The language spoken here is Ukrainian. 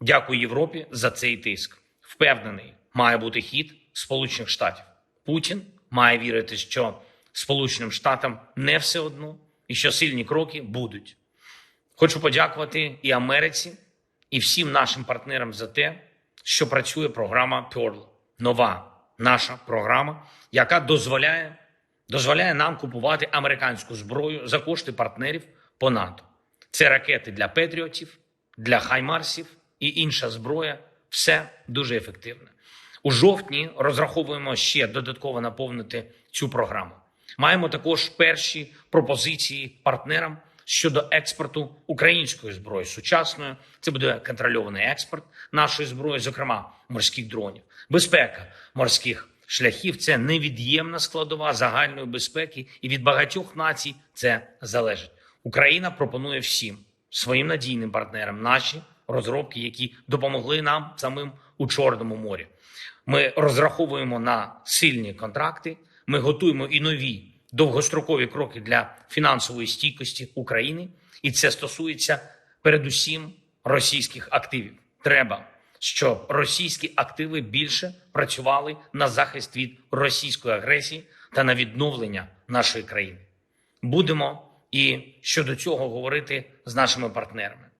Дякую Європі за цей тиск. Впевнений, має бути хід Сполучених Штатів. Путін має вірити, що Сполученим Штатам не все одно і що сильні кроки будуть. Хочу подякувати і Америці, і всім нашим партнерам за те, що працює програма Pearl. Нова наша програма, яка дозволяє, дозволяє нам купувати американську зброю за кошти партнерів по НАТО. Це ракети для Петріотів, для Хаймарсів і інша зброя. Все дуже ефективне. У жовтні розраховуємо ще додатково наповнити цю програму. Маємо також перші пропозиції партнерам щодо експорту української зброї сучасної. Це буде контрольований експорт нашої зброї, зокрема морських дронів. Безпека морських шляхів це невід'ємна складова загальної безпеки, і від багатьох націй це залежить. Україна пропонує всім своїм надійним партнерам наші розробки, які допомогли нам самим у Чорному морі. Ми розраховуємо на сильні контракти. Ми готуємо і нові довгострокові кроки для фінансової стійкості України, і це стосується передусім російських активів. Треба, щоб російські активи більше працювали на захист від російської агресії та на відновлення нашої країни. Будемо і щодо цього говорити з нашими партнерами.